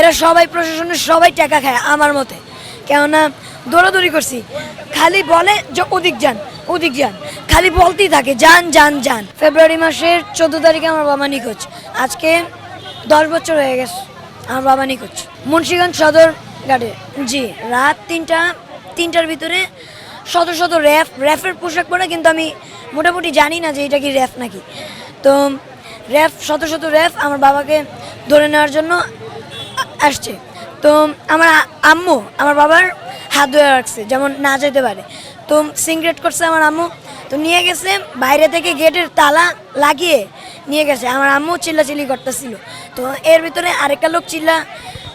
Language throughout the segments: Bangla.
এরা সবাই প্রশাসনের সবাই টাকা খায় আমার মতে। কেননা দৌড়াদৌড়ি করছি। খালি বলে যে ওদিক যান ওদিক যান। খালি বলতেই থাকে, যান যান যান। ফেব্রুয়ারি মাসের চোদ্দ তারিখে আমার বাবা নিখোঁজ। আজকে দশ বছর হয়ে গেছে আমার বাবা নিখোঁজ। মুন্সিগঞ্জ সদর ঘাটে। জি, রাত তিনটা, তিনটার ভিতরে শত শত র্যাফ, র্যাফের পোশাক পরে কিন্তু আমি মোটামুটি জানি না যে এটা কি র্যাফ নাকি। তো র্যাফ, শত শত র্যাফ আমার বাবাকে ধরে নেওয়ার জন্য আসছে। তো আমার আম্মু, আমার বাবার হাত ধরে রাখছে, যেমন না যেতে পারে। তো সিংগ্রেট করছে আমার আম্মু, তো নিয়ে গেছে, বাইরে থেকে গেটের তালা লাগিয়ে নিয়ে গেছে। আমার আম্মু চিল্লাচিল্লি করতেছিল। তো এর ভিতরে আরেকটা লোক চিল্লা,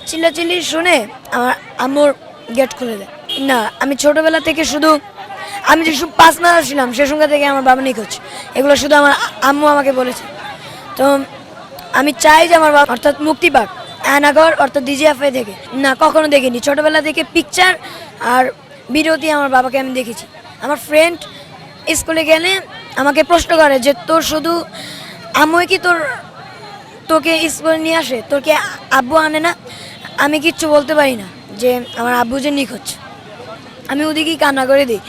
চিল্লাচিল্লি শুনে আমার আম্মুর গেট খুলে দেয়। না, আমি ছোটবেলা থেকে শুধু, আমি যে পাঁচ মাস ছিলাম, সে সঙ্গে থেকে আমার বাবা নিখোঁজ। এগুলো শুধু আমার আম্মু আমাকে বলেছে। তো আমি চাই যে আমার বাবা অর্থাৎ মুক্তি পাক অ্যানাগর অর্থাৎ ডিজিএফআই থেকে না, কখনো দেখিনি। ছোটবেলা থেকে পিকচার আর ভিডিওতে আমার বাবাকে আমি দেখেছি। আমার ফ্রেন্ড স্কুলে গেলে আমাকে প্রশ্ন করে যে, তোর শুধু আম্মুই কি তোর, তোকে স্কুলে নিয়ে আসে? তোর কি আব্বু আনে না? আমি কিচ্ছু বলতে পারি না যে, আমার আব্বু যে নিখোঁজ। আমি ওদিকেই কান্না করে দিই।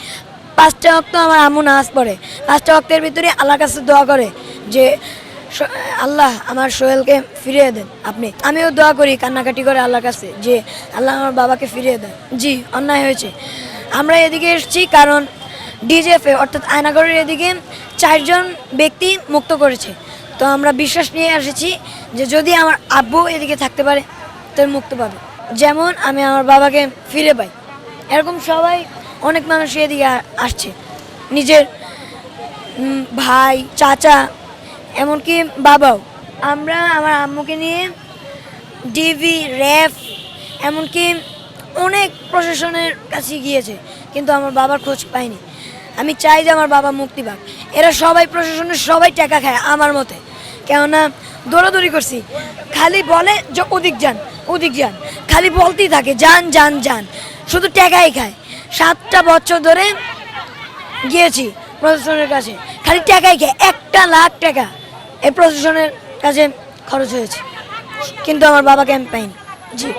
পাঁচটা অক্ত আমার আম্মু নামাজ পড়ে। পাঁচটা অক্তের ভিতরে আল্লাহর কাছে দোয়া করে যে আল্লাহ আমার সোহেলকে ফিরিয়ে দেন। আপনি, আমিও দোয়া করি কান্নাকাটি করে আল্লাহর কাছে যে আল্লাহ আমার বাবাকে ফিরিয়ে দেন। জি, অন্যায় হয়েছে। আমরা এদিকে এসেছি কারণ ডিজেফে অর্থাৎ আয়নাগরের এদিকে চারজন ব্যক্তি মুক্ত করেছে। তো আমরা বিশ্বাস নিয়ে এসেছি যে যদি আমার আব্বু এদিকে থাকতে পারে, তো মুক্ত পাবে। যেমন আমি আমার বাবাকে ফিরে পাই। এরকম সবাই অনেক মানুষ এদিকে আসছে। নিজের ভাই, চাচা এমনকি বাবাও। আমরা আমার আম্মুকে নিয়ে ডিভি র্যাফ এমনকি অনেক প্রশাসনের কাছে গিয়েছে, কিন্তু আমার বাবার খোঁজ পাইনি। আমি চাই যে আমার বাবা মুক্তি পাক। এরা সবাই প্রশাসনের সবাই টাকা খায় আমার মতে। কেননা দৌড়াদৌড়ি করছি, খালি বলে যে ওদিক যান ওদিক যান। খালি বলতেই থাকে, যান যান যান। শুধু টাকাই খায়। সাতটা বছর ধরে গিয়েছি প্রশাসনের কাছে। খালি টাকাই খায়, একটা লাখ টাকা। এই প্রশাসনের কাছে খরচ হয়েছে। কিন্তু আমার বাবাকে আমি পাইনি জি।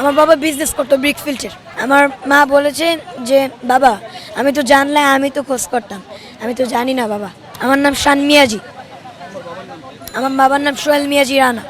আমার বাবা বিজনেস করতো ব্রিক ফিল্টের আমার মা বলেছে যে, বাবা, আমি তো জানলে আমি তো খোঁজ করতাম। আমি তো জানি না বাবা। আমার নাম শান মিয়াজি। আমার বাবার নাম সোহেল মিয়াজি রানা।